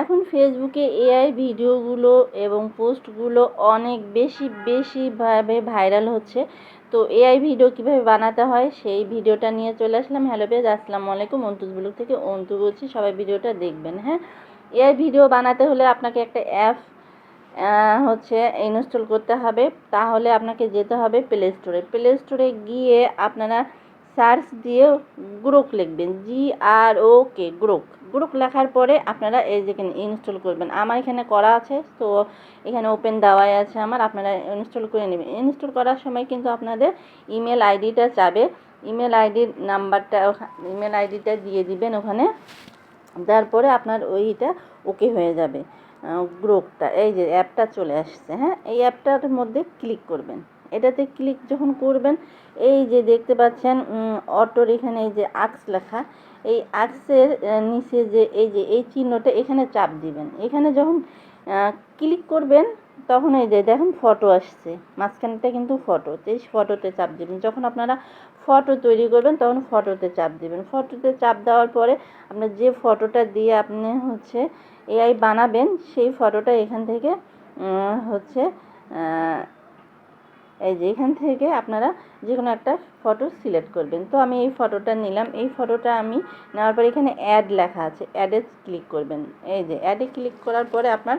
এখন ফেসবুকে এআই ভিডিওগুলো এবং পোস্টগুলো অনেক বেশি বেশিভাবে ভাইরাল হচ্ছে। তো এআই ভিডিও কীভাবে বানাতে হয় সেই ভিডিওটা নিয়ে চলে আসলাম। হ্যালো পেজ আসসালামু আলাইকুম। অন্তুজ ব্লগ থেকে অন্তু বলছি, সবাই ভিডিওটা দেখবেন হ্যাঁ? এআই ভিডিও বানাতে হলে আপনাকে একটা অ্যাপ হচ্ছে ইনস্টল করতে হবে। তাহলে আপনাকে যেতে হবে প্লে স্টোরে প্লে স্টোরে গিয়ে আপনারা সার্চ দিয়ে গ্রোক লিখবেন জি আর ও কে গ্রোক। গ্রুপ লেখার পরে আপনারা এই যেখানে ইনস্টল করবেন, আমার এখানে করা আছে, তো এখানে ওপেন দেওয়াই আছে আমার, আপনারা ইনস্টল করে নেবেন। ইনস্টল করার সময় কিন্তু আপনাদের ইমেল আইডিটা চাবে। ইমেল আইডির নাম্বারটা ইমেল আইডিটা দিয়ে দিবেন ওখানে তারপরে আপনার ওইটা ওকে হয়ে যাবে গ্রুপটা এই যে অ্যাপটা চলে আসছে হ্যাঁ? এই অ্যাপটার মধ্যে ক্লিক করবেন। এটাতে ক্লিক যখন করবেন, এই যে দেখতে পাচ্ছেন অটোর এখানে এই যে আক্স লেখা, এই আক্সের নিচে যে এই যে এই চিহ্নটা এখানে চাপ দিবেন। এখানে যখন ক্লিক করবেন, তখন এই যে দেখুন ফটো আসছে, মাঝখানটা কিন্তু ফটো এই ফটোতে চাপ দিবেন। যখন আপনারা ফটো তৈরি করবেন, তখন ফটোতে চাপ দিবেন। ফটোতে চাপ দেওয়ার পরে আপনার যে ফটোটা দিয়ে আপনি হচ্ছে এআই বানাবেন, সেই ফটোটা এখান থেকে হচ্ছে এই যে এখান থেকে আপনারা যে কোনো একটা ফটো সিলেক্ট করবেন। তো আমি এই ফটোটা নিলাম। এই ফটোটা আমি নেওয়ার পরে এখানে অ্যাড লেখা আছে। অ্যাডে ক্লিক করবেন। এই যে অ্যাডে ক্লিক করার পরে আপনার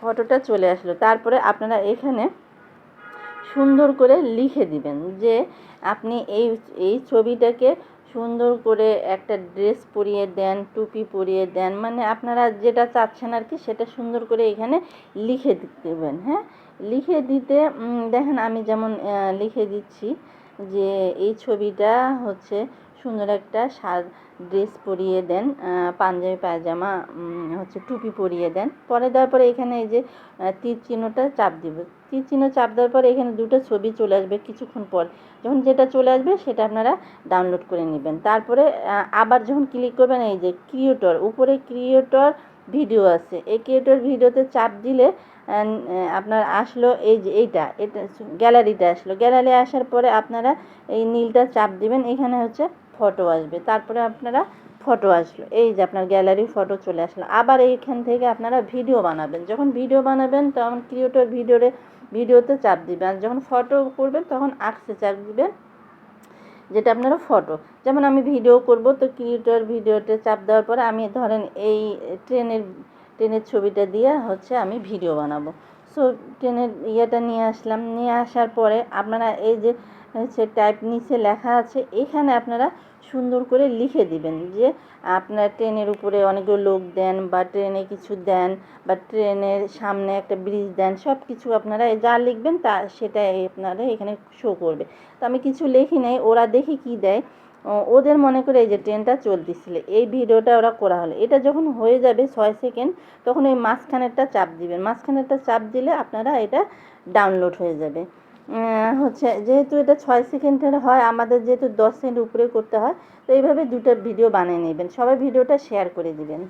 ফটোটা চলে আসলো। তারপরে আপনারা এখানে সুন্দর করে লিখে দিবেন যে আপনি এই এই ছবিটাকে সুন্দর করে একটা ড্রেস পরিয়ে দেন, টুপি পরিয়ে দেন মানে আপনারা যেটা চাচ্ছেন আর কি সেটা সুন্দর করে এখানে লিখে দেবেন হ্যাঁ? লিখে দিতে দেখেন আমি যেমন লিখে দিচ্ছি যে এই ছবিটা হচ্ছে সুন্দর একটা সাজ, ড্রেস পরিয়ে দেন পাঞ্জাবি পায়জামা হচ্ছে টুপি পরিয়ে দেন। পরে দেওয়ার পরে এখানে এই যে তীর চিহ্নটা চাপ দিব। তীর চিহ্ন চাপ দেওয়ার পরে এখানে দুটো ছবি চলে আসবে কিছুক্ষণ পর। যখন যেটা চলে আসবে সেটা আপনারা ডাউনলোড করে নেবেন। তারপরে আবার যখন ক্লিক করবেন, এই যে ক্রিয়েটর উপরে ক্রিয়েটর ভিডিও আছে। এই ক্রিয়েটর ভিডিওতে চাপ দিলে আপনার আসলো এই যে এইটা, এটা গ্যালারিটা আসলো। গ্যালারি আসার পরে আপনারা এই নীলটা চাপ দিবেন। এখানে হচ্ছে ফটো আসবে। তারপরে আপনারা ফটো আসলো। এই যে আপনার গ্যালারি ফটো চলে আসলো। আবার এইখান থেকে আপনারা ভিডিও বানাবেন। যখন ভিডিও বানাবেন, তখন ক্রিয়েটর ভিডিওরে, ভিডিওতে চাপ দিবেন। আর যখন ফটো করবেন, তখন আঁকতে চাপ দিবেন, যেটা আপনারা ফটো যেমন আমি ভিডিও করব, তো ক্রিয়েটর ভিডিওতে চাপ দেওয়ার পরে আমি ধরেন এই ট্রেনের ট্রেনের ছবিটা দিয়ে হচ্ছে আমি ভিডিও বানাবো। সো ট্রেনের ইয়েটা নিয়ে আসলাম। নিয়ে আসার পরে আপনারা এই যে, হচ্ছে টাইপ নিচে লেখা আছে, এখানে আপনারা সুন্দর করে লিখে দিবেন যে, আপনার ট্রেনের উপরে অনেকগুলো লোক দেন বা ট্রেনে কিছু দেন বা ট্রেনের সামনে একটা ব্রিজ দেন সব কিছু আপনারা যা লিখবেন তা সেটাই আপনারা এখানে শো করবে। তো আমি কিছু লিখি নাই, ওরা দেখি কি দেয়? ওদের মনে করে এই যে ট্রেনটা চলতেছিল, এই ভিডিওটা ওরা করা হলো। এটা যখন হয়ে যাবে ছয় সেকেন্ড, তখন ওই মাঝখানেরটা চাপ দিবেন। মাঝখানেরটা চাপ দিলে আপনারা এটা ডাউনলোড হয়ে যাবে। হচ্ছে যেহেতু এটা ছয় সেকেন্ডের হয়, আমাদের যেহেতু দশ সেকেন্ড উপরে করতে হয়, তো এইভাবে দুটো ভিডিও বানিয়ে নেবেন। সবাই ভিডিওটা শেয়ার করে দিবেন।